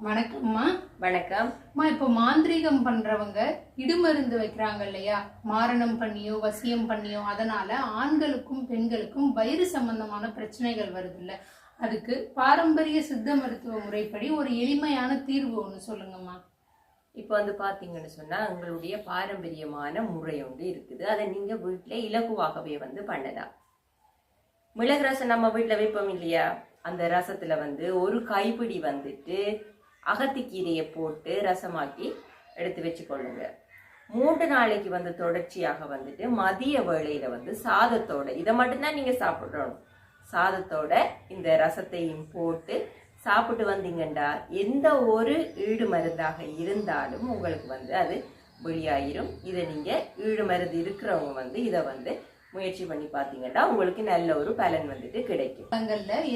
வணக்கம்மா. வணக்கம். அம்மா இப்போ மாந்திரீகம் பண்றவங்க இடுமருந்து வைக்கிறாங்க இல்லையா? மாரணம் பண்ணியோ வசியம் பண்ணியோ அதனால ஆண்களுக்கும் பெண்களுக்கும் வயிறு சம்பந்தமான பிரச்சனைகள் வருது இல்ல அதுக்கு பாரம்பரிய சித்த மருத்துவ முறைப்படி ஒரு எளிமையான தீர்வு ஒன்று சொல்லுங்கம்மா. இப்போ வந்து பார்த்தீங்கன்னு சொன்னா உங்களுடைய பாரம்பரியமான முறை ஒன்று இருக்குது. அதை நீங்க வீட்டில் இலகுவாகவே வந்து பண்ணலாம். மிளகு ரசம் நம்ம வீட்டில் வைப்போம் இல்லையா? அந்த ரசத்துல வந்து ஒரு கைப்பிடி வந்துட்டு அகத்திக்கீரையை போட்டு ரசமாக்கி எடுத்து வச்சுக்கொள்ளுங்க. மூன்று நாளைக்கு வந்து தொடர்ச்சியாக வந்துட்டு மதிய வேளையில வந்து சாதத்தோட இதை மட்டும்தான் நீங்க சாப்பிடணும். சாதத்தோட இந்த ரசத்தையும் போட்டு சாப்பிட்டு வந்தீங்கண்டா எந்த ஒரு ஈடு மருந்தாக இருந்தாலும் உங்களுக்கு வந்து அது வெளியாயிரும். இதை நீங்க ஈடு மருந்து இருக்கிறவங்க வந்து இதை வந்து முயற்சி பண்ணி பார்த்தீங்கன்னா உங்களுக்கு நல்ல ஒரு பலன் வந்துட்டு கிடைக்கும்.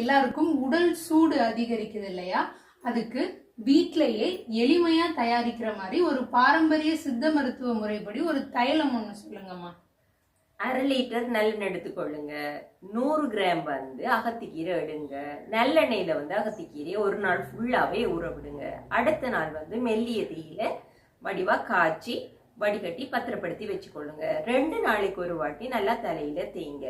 எல்லாருக்கும் உடல் சூடு அதிகரிக்குது இல்லையா? அதுக்கு வீட்டிலேயே எளிமையா தயாரிக்கிற மாதிரி ஒரு பாரம்பரிய சித்த மருத்துவ முறைப்படி ஒரு தைலம் ஒன்று சொல்லுங்கம்மா. அரை லிட்டர் நல்லெண்ணெய் எடுத்துக்கொள்ளுங்க. நூறு கிராம் வந்து அகத்திக்கீரை எடுங்க. நல்லெண்ணெயில வந்து அகத்திக்கீரையை ஒரு நாள் ஃபுல்லாவே ஊற விடுங்க. அடுத்த நாள் வந்து மெல்லிய தீயில வடிவா காய்ச்சி வடிகட்டி பத்திரப்படுத்தி வச்சுக்கொள்ளுங்க. ரெண்டு நாளைக்கு ஒரு வாட்டி நல்லா தலையில தேய்ங்க.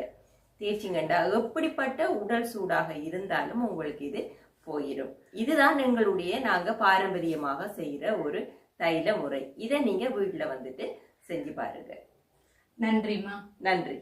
தேய்ச்சிங்கண்டா எப்படிப்பட்ட உடல் சூடாக இருந்தாலும் உங்களுக்கு இது போயிடும் இதுதான் எங்களுடைய நாங்க பாரம்பரியமாக செய்யற ஒரு தைல முறை. இதை நீங்க வீட்டுல வந்துட்டு செஞ்சு பாருங்க. நன்றிம்மா. நன்றி.